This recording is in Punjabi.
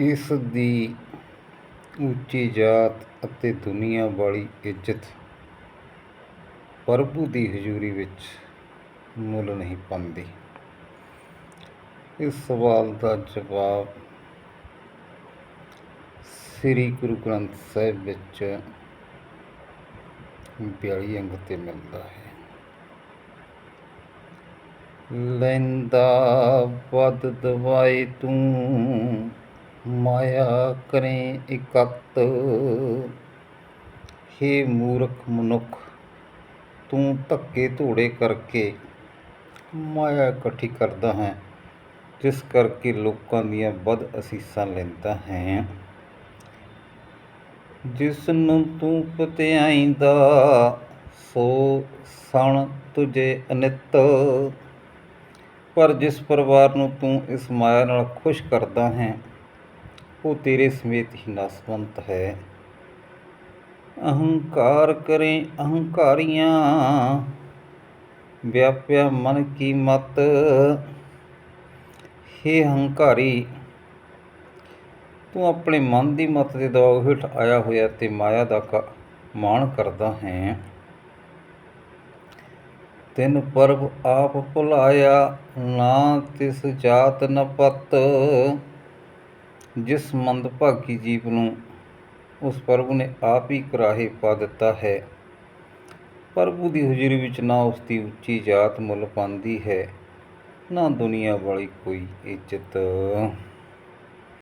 ਇਸ ਦੀ ਉੱਚੀ ਜਾਤ ਅਤੇ ਦੁਨੀਆ ਵਾਲੀ ਇੱਜ਼ਤ ਪ੍ਰਭੂ ਦੀ ਹਜ਼ੂਰੀ ਵਿੱਚ ਮੁੱਲ ਨਹੀਂ ਪਾਉਂਦੀ? ਇਸ ਸਵਾਲ ਦਾ ਜਵਾਬ ਸ੍ਰੀ ਗੁਰੂ ਗ੍ਰੰਥ ਸਾਹਿਬ ਵਿੱਚ 42 ਅੰਗ ਤੇ ਮਿਲਦਾ ਹੈ। ਲੈਂਦਾ ਵੱਧ ਦਵਾਈ ਤੂੰ ਮਾਇਆ ਕਰੇ ਇਕੱਤ। ਹੇ ਮੂਰਖ ਮਨੁੱਖ, ਤੂੰ ਧੱਕੇ ਧੋੜੇ ਕਰਕੇ ਮਾਇਆ ਇਕੱਠੀ ਕਰਦਾ ਹੈ, ਜਿਸ ਕਰਕੇ ਲੋਕਾਂ ਦੀਆਂ ਵੱਧ ਅਸੀਸਾਂ ਲੈਂਦਾ ਹੈ। ਜਿਸ ਨੂੰ ਤੂੰ ਪਤਿਆਈਂਦਾ, ਸੋ ਸਣ ਤੁਝੇ ਅਨਿਤ। ਪਰ ਜਿਸ ਪਰਿਵਾਰ ਨੂੰ ਤੂੰ ਇਸ ਮਾਇਆ ਨਾਲ ਖੁਸ਼ ਕਰਦਾ ਹੈ ਉਹ ਤੇਰੇ ਸਮੇਤ ਹੀ ਨਾਸਵੰਤ ਹੈ। ਅਹੰਕਾਰ ਕਰੇ ਅਹੰਕਾਰੀਆਂ, ਵਿਆਪਿਆ ਮਨ ਕੀ ਮਤ? ਹੇ ਹੰਕਾਰੀ, ਤੂੰ ਆਪਣੇ ਮਨ ਦੀ ਮਤ ਦੇ ਦਬਾਅ ਹੇਠ ਆਇਆ ਹੋਇਆ ਤੇ ਮਾਇਆ ਦਾ ਕ- ਮਾਣ ਕਰਦਾ ਹੈ। ਤਿੰਨ ਪਰਬ ਆਪ ਭੁਲਾਇਆ, ਨਾ ਤਿਸ ਜਾਤ ਨ ਪਤ। ਜਿਸ ਮੰਦਭਾਗੀ ਜੀਵ ਨੂੰ ਉਸ ਪ੍ਰਭੂ ਨੇ ਆਪ ਹੀ ਕਰਾਹੇ ਪਾ ਦਿੱਤਾ ਹੈ, ਪ੍ਰਭੂ ਦੀ ਹਜ਼ੂਰੀ ਵਿੱਚ ਨਾ ਉਸ ਦੀ ਉੱਚੀ ਜਾਤ ਮੁੱਲ ਪਾਉਂਦੀ ਹੈ, ਨਾ ਦੁਨੀਆ ਵਾਲੀ ਕੋਈ ਇੱਜ਼ਤ।